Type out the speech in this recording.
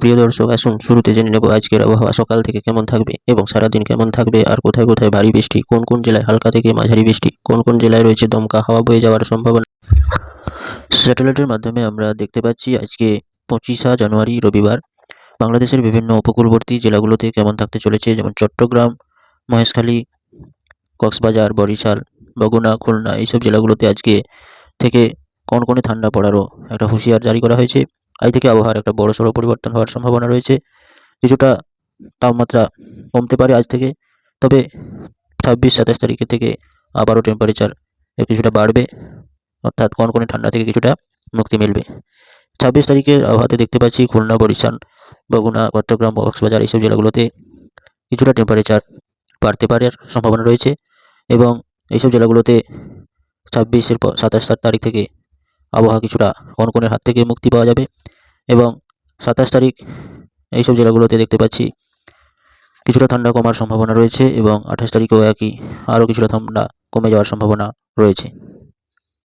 সুপ্রিয় দর্শক, আসুন শুরুতে জেনে নেব আজকের আবহাওয়া। সকাল থেকে কেমন থাকবে এবং সারাদিন কেমন থাকবে? আর কোথায় কোথায় ভারী বৃষ্টি? কোন কোন জেলায় হালকা থেকে মাঝারি বৃষ্টি? কোন কোন জেলায় রয়েছে দমকা হাওয়া বয়ে যাওয়ার সম্ভাবনা? স্যাটেলাইটের মাধ্যমে আমরা দেখতে পাচ্ছি আজকে পঁচিশা জানুয়ারি, রবিবার। বাংলাদেশের বিভিন্ন উপকূলবর্তী জেলাগুলোতে কেমন থাকতে চলেছে? যেমন চট্টগ্রাম, মহেশখালী, কক্সবাজার, বরিশাল বগুনা খুলনা, এইসব জেলাগুলোতে আজকে থেকে কনকনে ঠান্ডা পড়ারও একটা হুঁশিয়ার জারি করা হয়েছে। আজ থেকে আবহাওয়ার একটা বড় সড়ো পরিবর্তন হওয়ার সম্ভাবনা রয়েছে। কিছুটা তাপমাত্রা কমতে পারে আজ থেকে, তবে ছাব্বিশ, সাতাশ তারিখের থেকে আবারও টেম্পারেচার কিছুটা বাড়বে, অর্থাৎ কনকনে ঠান্ডা থেকে কিছুটা মুক্তি মিলবে। ছাব্বিশ তারিখের আবহাওয়াতে দেখতে পাচ্ছি খুলনা, বরিশাল বগুনা চট্টগ্রাম, কক্সবাজার এইসব জেলাগুলোতে কিছুটা টেম্পারেচার বাড়তে পারে সম্ভাবনা রয়েছে এবং এইসব জেলাগুলোতে ছাব্বিশের পর সাতাশ, সাত তারিখ থেকে আবহাওয়া কিছুটা কনকনের হাত থেকে মুক্তি পাওয়া যাবে এবং সাতাশ তারিখ এইসব জেলাগুলোতে দেখতে পাচ্ছি কিছুটা ঠান্ডা কমার সম্ভাবনা রয়েছে এবং আঠাশ তারিখেও একই আরও কিছুটা ঠান্ডা কমে যাওয়ার সম্ভাবনা রয়েছে।